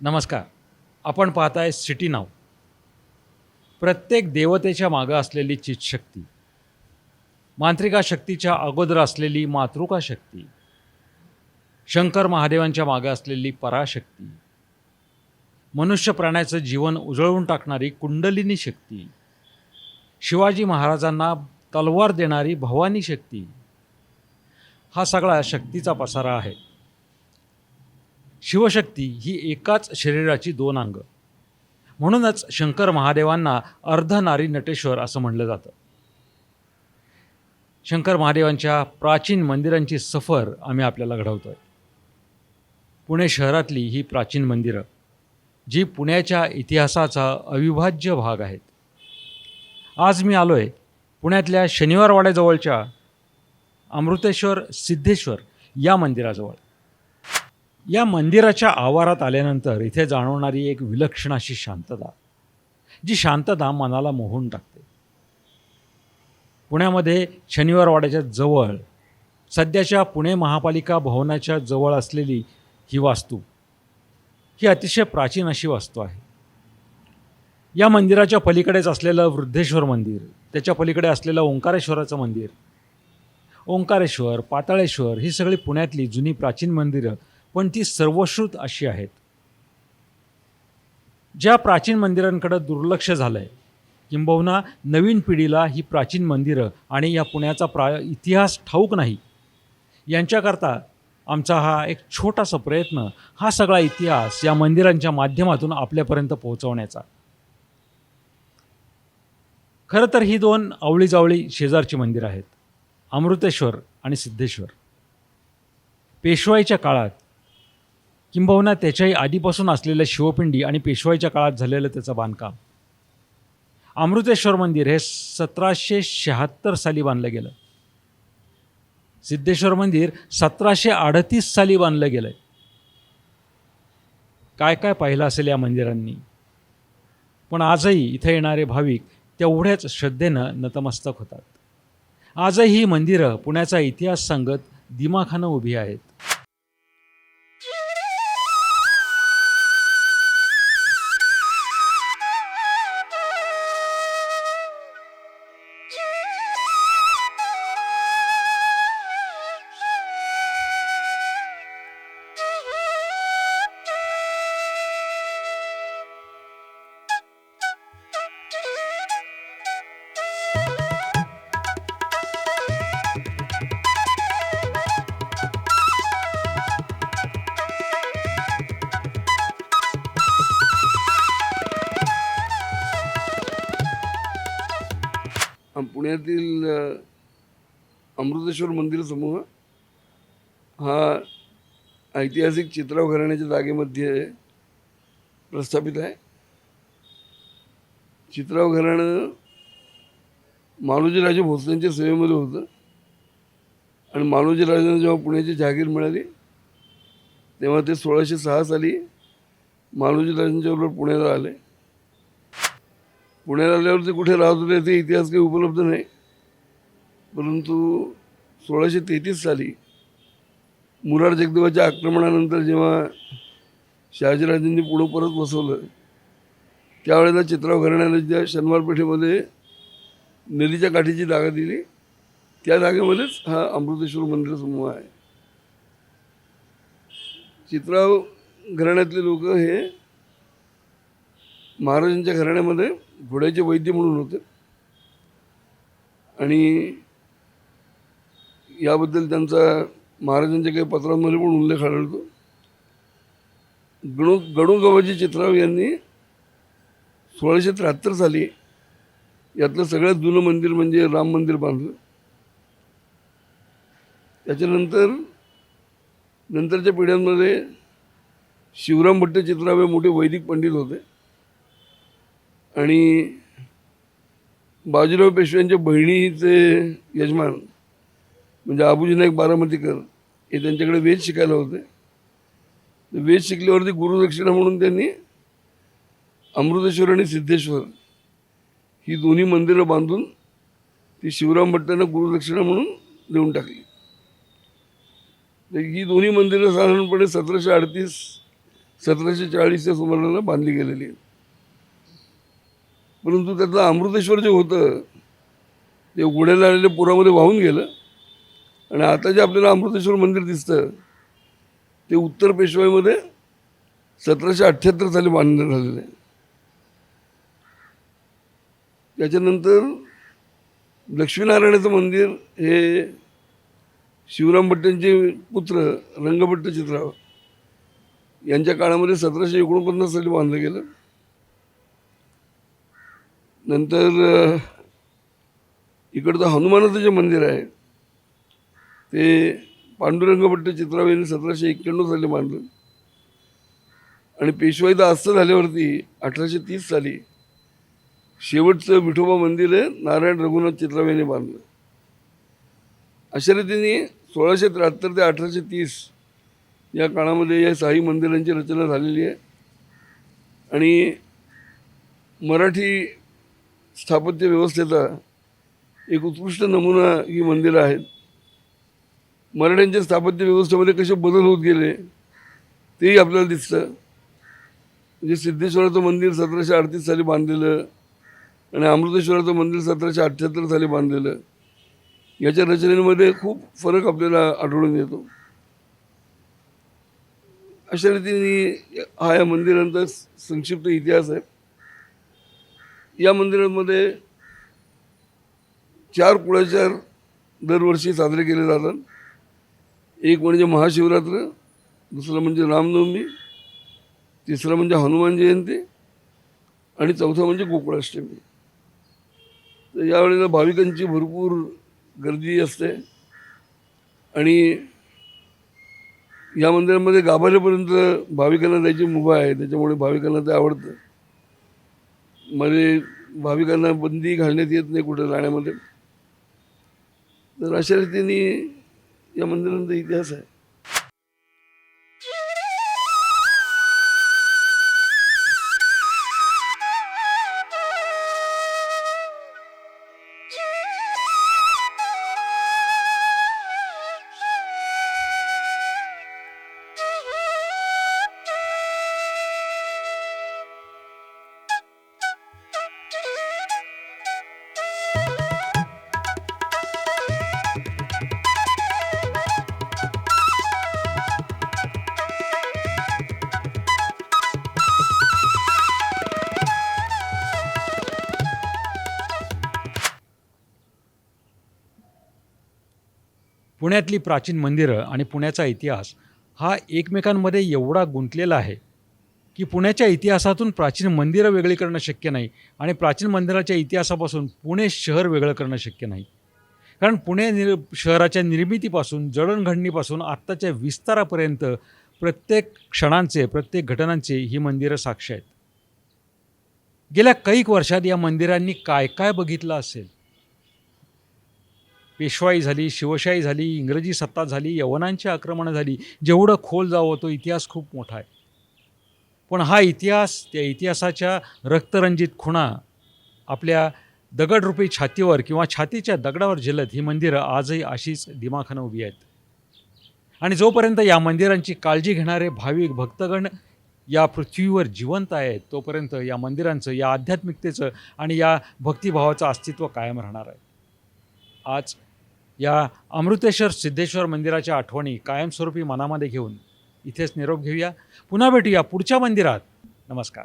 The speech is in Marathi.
नमस्कार. आपण पाहताय सिटी नाव. प्रत्येक देवतेच्या मागं असलेली चितशक्ती मांत्रिका शक्तीच्या अगोदर असलेली मातृका शक्ती शंकर महादेवांच्या मागं असलेली पराशक्ती मनुष्य प्राण्याचं जीवन उजळवून टाकणारी कुंडलिनी शक्ती शिवाजी महाराजांना तलवार देणारी भवानी शक्ती हा सगळा शक्तीचा पसारा आहे. शिवशक्ती ही एकाच शरीराची दोन अंग. म्हणूनच शंकर महादेवांना अर्धनारी नटेश्वर असं म्हणलं जातं. शंकर महादेवांच्या प्राचीन मंदिरांची सफर आम्ही आपल्याला घडवतोय. पुणे शहरातली ही प्राचीन मंदिरं जी पुण्याच्या इतिहासाचा अविभाज्य भाग आहेत. आज मी आलो आहे पुण्यातल्या शनिवारवाड्याजवळच्या अमृतेश्वर सिद्धेश्वर या मंदिराजवळ. या मंदिराच्या आवारात आल्यानंतर इथे जाणवणारी एक विलक्षण अशी शांतता जी शांतता मनाला मोहून टाकते. पुण्यामध्ये शनिवारवाड्याच्या जवळ सध्याच्या पुणे महापालिका भवनाच्या जवळ असलेली ही वास्तू ही अतिशय प्राचीन अशी वास्तू आहे. या मंदिराच्या पलीकडेच असलेलं वृद्धेश्वर मंदिर त्याच्या पलीकडे असलेलं ओंकारेश्वराचं मंदिर ओंकारेश्वर पाताळेश्वर ही सगळी पुण्यातली जुनी प्राचीन मंदिरं पण ती सर्वश्रुत अशी आहेत. ज्या प्राचीन मंदिरांकडे दुर्लक्ष झालं आहे किंबहुना नवीन पिढीला ही प्राचीन मंदिरं आणि या पुण्याचा प्रा इतिहास ठाऊक नाही. यांच्याकरता आमचा हा एक छोटासा प्रयत्न हा सगळा इतिहास या मंदिरांच्या माध्यमातून आपल्यापर्यंत पोहोचवण्याचा. खरं तर ही दोन आवळीजावळी शेजारची मंदिरं आहेत अमृतेश्वर आणि सिद्धेश्वर. पेशवाईच्या काळात किंबहुना त्याच्याही आधीपासून असलेल्या शिवपिंडी आणि पेशवाईच्या काळात झालेलं त्याचं बांधकाम. अमृतेश्वर मंदिर हे सतराशे शहात्तर साली बांधलं गेलं. सिद्धेश्वर मंदिर सतराशे अडतीस साली बांधलं गेलं काय काय पाहिलं असेल या मंदिरांनी? पण आजही इथं येणारे भाविक तेवढ्याच श्रद्धेनं नतमस्तक होतात. आजही ही मंदिरं पुण्याचा इतिहास सांगत दिमाखानं उभी आहेत. पुण्यातील अमृतेश्वर मंदिर समूह हा ऐतिहासिक चित्राव घराण्याच्या जागेमध्ये प्रस्थापित आहे. चित्राव घराणं मालोजीराजे भोसलेंच्या सेवेमध्ये होतं. आणि मालोजीराजांना जेव्हा पुण्याची जागीर मिळाली तेव्हा ते सोळाशे सहा साली मालोजीराजांच्याबरोबर पुण्याला आले. पुण्याला आल्यावर ते कुठे राहत होते ते इतिहास काही उपलब्ध नाही. परंतु सोळाशे तेहतीस साली मुरार जगदेवाच्या आक्रमणानंतर जेव्हा शहाजीराजांनी पुढं परत बसवलं त्यावेळेला चित्राव घराण्याला ज्या शनिवार पेठेमध्ये नदीच्या काठीची जागा दिली त्या जागेमध्येच हा अमृतेश्वर मंदिर समूह आहे. चित्राव घराण्यातले लोक हे महाराजांच्या घराण्यामध्ये घोड्याचे वैद्य म्हणून होते. आणि याबद्दल त्यांचा महाराजांच्या काही पत्रांमध्ये पण उल्लेख आढळतो. गणू गणूगवाजी चित्राव यांनी सोळाशे त्र्याहत्तर साली यातलं सगळ्यात जुनं मंदिर म्हणजे राम मंदिर बांधलं. त्याच्यानंतर नंतरच्या पिढ्यांमध्ये शिवराम भट्ट चित्राव हे मोठे वैदिक पंडित होते. आणि बाजीराव पेशव्यांच्या बहिणीचे यजमान म्हणजे आबूजी नाईक बारामतीकर हे त्यांच्याकडे वेद शिकायला होते. वेद शिकल्यावरती गुरुदक्षिणा म्हणून त्यांनी अमृतेश्वर आणि सिद्धेश्वर ही दोन्ही मंदिरं बांधून ती शिवराम भट्टांना गुरुदक्षिणा म्हणून देऊन टाकली. तर ही दोन्ही मंदिरं साधारणपणे सतराशे अडतीस सतराशे चाळीसच्या सुमाराला बांधली गेलेली आहे परंतु त्यातलं अमृतेश्वर जे होतं ते उघड्याला आलेल्या पुरामध्ये वाहून गेलं. आणि आता जे आपल्याला अमृतेश्वर मंदिर दिसतं ते उत्तर पेशवाईमध्ये सतराशे अठ्ठ्याहत्तर साली बांधण्यात झालेलं आहे. त्याच्यानंतर लक्ष्मीनारायणाचं मंदिर हे शिवराम भट्टांचे पुत्र रंगभट्ट चित्राव यांच्या काळामध्ये सतराशे एकोणपन्नास साली बांधलं गेलं. नंतर अ, इकडचं हनुमानाचं जे मंदिर आहे ते पांडुरंगपट्ट भट्ट सतराशे एक्क्याण्णव साली बांधलं. आणि पेशवाईचं अस्त झाल्यावरती अठराशे तीस साली शेवटचं विठोबा मंदिर आहे नारायण रघुनाथ चित्राव बांधलं. अशा रीतीने सोळाशे त्र्याहत्तर ते अठराशे तीस या काळामध्ये या साई मंदिरांची रचना झालेली आहे. आणि मराठी स्थापत्य व्यवस्थेचा एक उत्कृष्ट नमुना ही मंदिरं आहेत. मराठ्यांच्या स्थापत्य व्यवस्थेमध्ये कसे बदल होत गेले तेही आपल्याला दिसतं. म्हणजे सिद्धेश्वराचं मंदिर सतराशे अडतीस साली बांधलेलं आणि अमृतेश्वराचं मंदिर सतराशे अठ्ठ्याहत्तर साली बांधलेलं याच्या रचनेमध्ये खूप फरक आपल्याला आढळून येतो. अशा रीतीने हा या मंदिरांचा संक्षिप्त इतिहास आहे. या मंदिरांमध्ये चार कुळाचार दरवर्षी साजरे केले जातात. एक म्हणजे महाशिवरात्र दुसरं म्हणजे रामनवमी तिसरं म्हणजे हनुमान जयंती आणि चौथं म्हणजे गोकुळाष्टमी. तर यावेळेला भाविकांची भरपूर गर्दी असते आणि या मंदिरामध्ये गाभाऱ्यापर्यंत भाविकांना जायची मुभा आहे. त्याच्यामुळे भाविकांना ते आवडतं. मध्ये भाविकांना बंदी घालण्यात येत नाही कुठं जाण्यामध्ये तर अशा रीतीने या मंदिरांचा इतिहास आहे. पुण्यातली प्राचीन मंदिरं आणि पुण्याचा इतिहास हा एकमेकांमध्ये एवढा गुंतलेला आहे की पुण्याच्या इतिहासातून प्राचीन मंदिरं वेगळी करणं शक्य नाही आणि प्राचीन मंदिराच्या इतिहासापासून पुणे शहर वेगळं करणं शक्य नाही. कारण पुणे निर शहराच्या निर्मितीपासून जडणघडणीपासून आत्ताच्या विस्तारापर्यंत प्रत्येक क्षणांचे प्रत्येक घटनांचे ही मंदिरं साक्ष आहेत. गेल्या कैक वर्षात या मंदिरांनी काय काय बघितलं असेल? पेशवाई झाली शिवशाही झाली इंग्रजी सत्ता झाली यवनांची आक्रमणं झाली जेवढं खोल जावं तो इतिहास खूप मोठा आहे. पण हा इतिहास त्या इतिहासाच्या रक्तरंजित खुणा आपल्या दगडरूपी छातीवर किंवा छातीच्या दगडावर झेलत ही मंदिरं आजही अशीच दिमाखानं उभी आहेत. आणि जोपर्यंत या मंदिरांची काळजी घेणारे भाविक भक्तगण या पृथ्वीवर जिवंत आहेत तोपर्यंत या मंदिरांचं या आध्यात्मिकतेचं आणि या भक्तिभावाचं अस्तित्व कायम राहणार आहे. आज या अमृतेश्वर सिद्धेश्वर मंदिराच्या आठवणी कायमस्वरूपी मनामध्ये घेऊन इथेच निरोप घेऊया. पुन्हा भेटूया पुढच्या मंदिरात. नमस्कार.